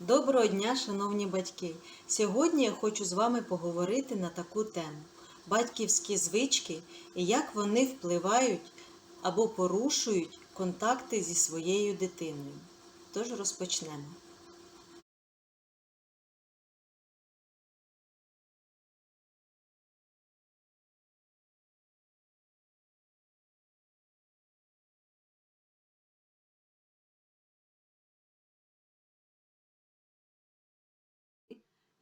Доброго дня, шановні батьки! Сьогодні я хочу з вами поговорити на таку тему батьківські звички і як вони впливають або порушують контакти зі своєю дитиною. Тож розпочнемо.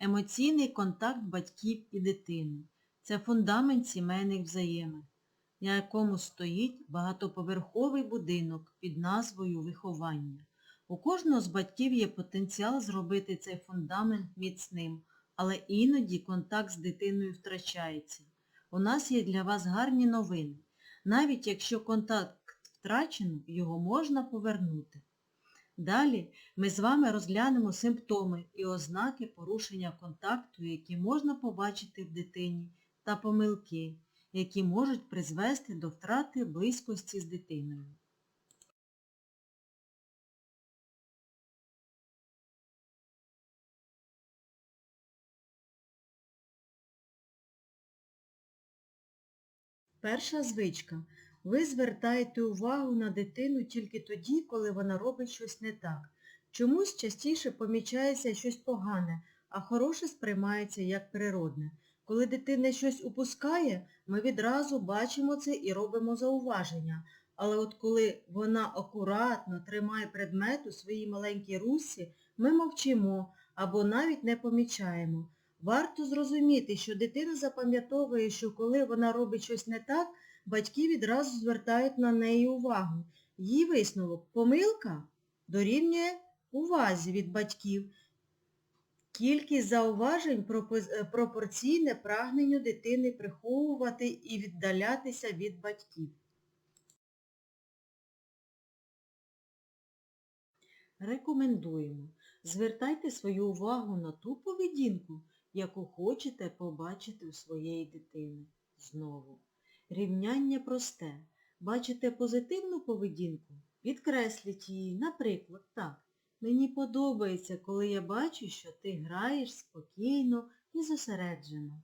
Емоційний контакт батьків і дитини це фундамент сімейних взаємин, на якому стоїть багатоповерховий будинок під назвою виховання. У кожного з батьків є потенціал зробити цей фундамент міцним, але іноді контакт з дитиною втрачається. У нас є для вас гарні новини. Навіть якщо контакт втрачено, його можна повернути. Далі ми з вами розглянемо симптоми і ознаки порушення контакту, які можна побачити в дитині, та помилки, які можуть призвести до втрати близькості з дитиною. Перша звичка. Ви звертаєте увагу на дитину тільки тоді, коли вона робить щось не так. Чомусь частіше помічається щось погане, а хороше сприймається як природне. Коли дитина щось упускає, ми відразу бачимо це і робимо зауваження. Але от коли вона акуратно тримає предмет у своїй маленькій русі, ми мовчимо або навіть не помічаємо. Варто зрозуміти, що дитина запам'ятовує, що коли вона робить щось не так, батьки відразу звертають на неї увагу. Її висновок помилка дорівнює увазі від батьків. Кількість зауважень е, пропорційне прагненню дитини приховувати і віддалятися від батьків. Рекомендуємо. Звертайте свою увагу на ту поведінку, яку хочете побачити у своєї дитини. Знову. Рівняння просте. Бачите позитивну поведінку? Підкресліть її. Наприклад, так. Мені подобається, коли я бачу, що ти граєш спокійно і зосереджено.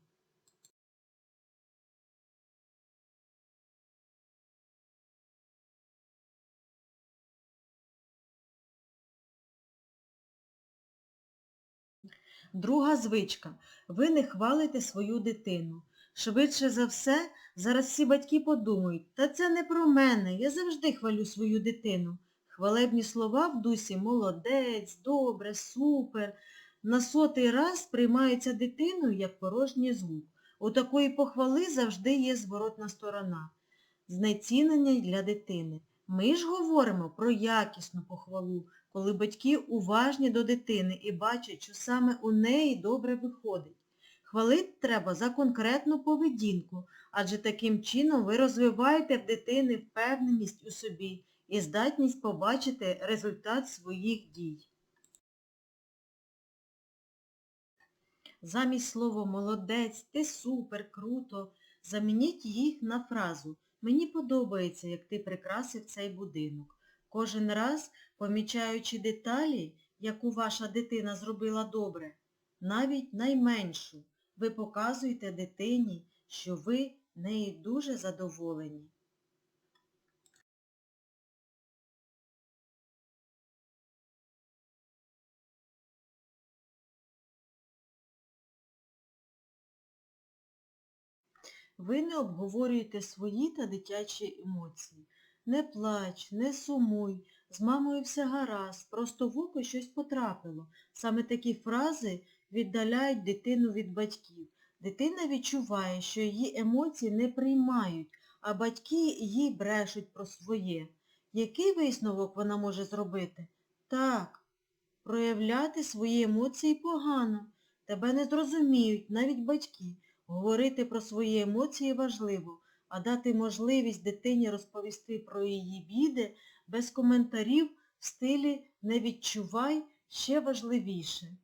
Друга звичка. Ви не хвалите свою дитину. Швидше за все, зараз всі батьки подумають, та це не про мене, я завжди хвалю свою дитину. Хвалебні слова в дусі молодець, добре, супер. На сотий раз сприймаються дитиною як порожній звук. У такої похвали завжди є зворотна сторона. Знецінення для дитини. Ми ж говоримо про якісну похвалу, коли батьки уважні до дитини і бачать, що саме у неї добре виходить. Хвалити треба за конкретну поведінку, адже таким чином ви розвиваєте в дитини впевненість у собі і здатність побачити результат своїх дій. Замість слова молодець, ти супер, круто, замініть їх на фразу Мені подобається, як ти прикрасив цей будинок. Кожен раз, помічаючи деталі, яку ваша дитина зробила добре, навіть найменшу, ви показуєте дитині, що ви нею дуже задоволені. Ви не обговорюєте свої та дитячі емоції. Не плач, не сумуй, з мамою все гаразд, просто в око щось потрапило. Саме такі фрази віддаляють дитину від батьків. Дитина відчуває, що її емоції не приймають, а батьки їй брешуть про своє. Який висновок вона може зробити? Так, проявляти свої емоції погано. Тебе не зрозуміють навіть батьки. Говорити про свої емоції важливо, а дати можливість дитині розповісти про її біди без коментарів в стилі не відчувай ще важливіше.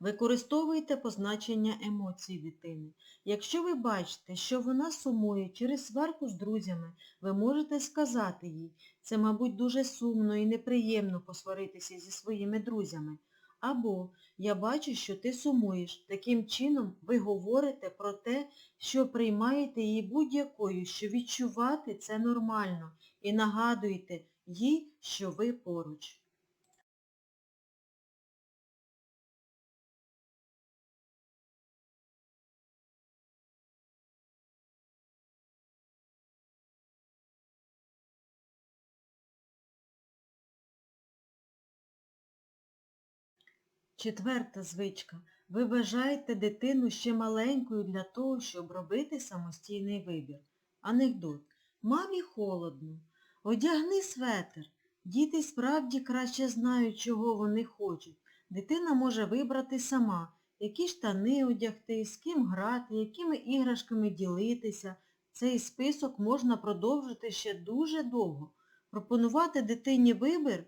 Використовуйте позначення емоцій дитини. Якщо ви бачите, що вона сумує через сварку з друзями, ви можете сказати їй, це, мабуть, дуже сумно і неприємно посваритися зі своїми друзями. Або я бачу, що ти сумуєш. Таким чином ви говорите про те, що приймаєте її будь-якою, що відчувати це нормально, і нагадуєте їй, що ви поруч. Четверта звичка. Ви вважаєте дитину ще маленькою для того, щоб робити самостійний вибір. Анекдот. Мамі холодно. Одягни светр. Діти справді краще знають, чого вони хочуть. Дитина може вибрати сама, які штани одягти, з ким грати, якими іграшками ділитися. Цей список можна продовжити ще дуже довго. Пропонувати дитині вибір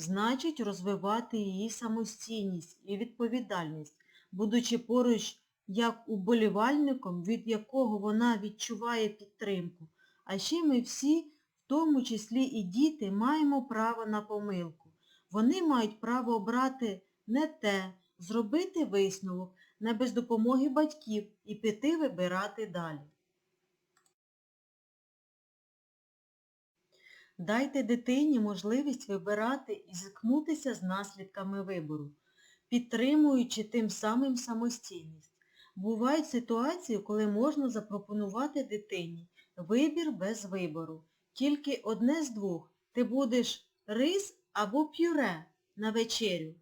значить розвивати її самостійність і відповідальність, будучи поруч як уболівальником, від якого вона відчуває підтримку. А ще ми всі, в тому числі і діти, маємо право на помилку. Вони мають право обрати не те, зробити висновок, не без допомоги батьків і піти вибирати далі. Дайте дитині можливість вибирати і зіткнутися з наслідками вибору, підтримуючи тим самим самостійність. Бувають ситуації, коли можна запропонувати дитині вибір без вибору. Тільки одне з двох. Ти будеш рис або пюре на вечерю.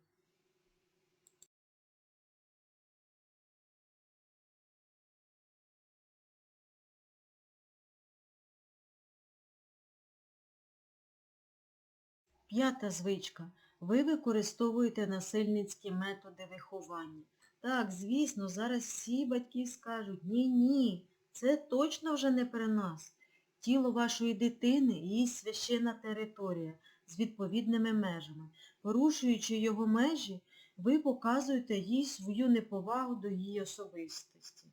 П'ята звичка. Ви використовуєте насильницькі методи виховання. Так, звісно, зараз всі батьки скажуть, ні-ні, це точно вже не при нас. Тіло вашої дитини її священна територія з відповідними межами. Порушуючи його межі, ви показуєте їй свою неповагу до її особистості.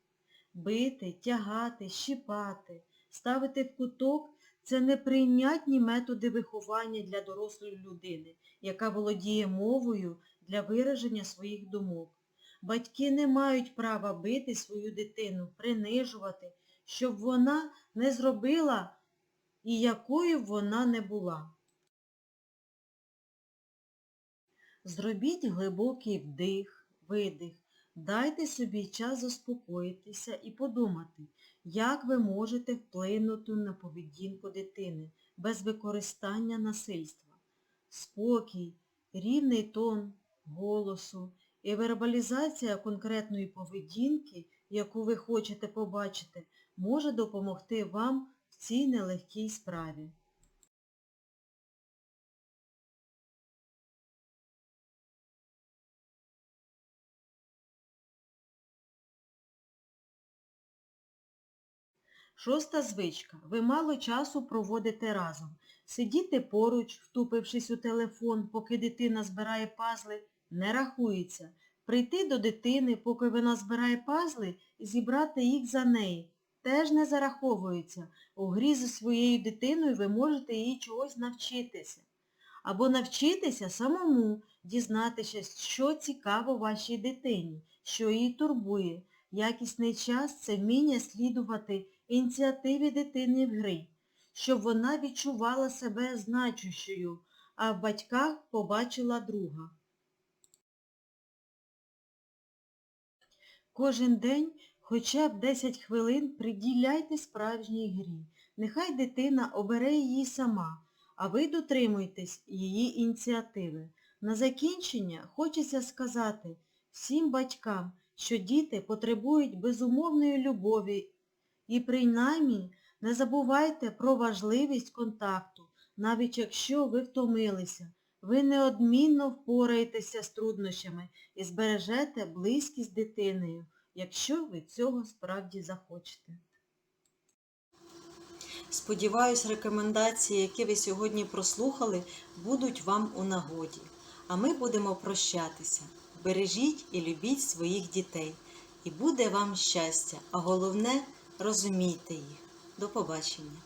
Бити, тягати, щіпати, ставити в куток це неприйнятні методи виховання для дорослої людини, яка володіє мовою для вираження своїх думок. Батьки не мають права бити свою дитину, принижувати, щоб вона не зробила і якою б вона не була. Зробіть глибокий вдих, видих. Дайте собі час заспокоїтися і подумати, як ви можете вплинути на поведінку дитини без використання насильства. Спокій, рівний тон голосу і вербалізація конкретної поведінки, яку ви хочете побачити, може допомогти вам в цій нелегкій справі. Шоста звичка. Ви мало часу проводите разом. Сидіти поруч, втупившись у телефон, поки дитина збирає пазли, не рахується. Прийти до дитини, поки вона збирає пазли, і зібрати їх за неї. Теж не зараховується. У грі зі своєю дитиною ви можете їй чогось навчитися. Або навчитися самому, дізнатися, що цікаво вашій дитині, що її турбує. Якісний час це вміння слідувати ініціативі дитини в грі, щоб вона відчувала себе значущою, а в батьках побачила друга. Кожен день хоча б 10 хвилин приділяйте справжній грі. Нехай дитина обере її сама, а ви дотримуйтесь її ініціативи. На закінчення хочеться сказати всім батькам, що діти потребують безумовної любові і принаймні не забувайте про важливість контакту, навіть якщо ви втомилися. Ви неодмінно впораєтеся з труднощами і збережете близькість з дитиною, якщо ви цього справді захочете. Сподіваюсь, рекомендації, які ви сьогодні прослухали, будуть вам у нагоді. А ми будемо прощатися. бережіть і любіть своїх дітей. І буде вам щастя, а головне розумійте їх. До побачення!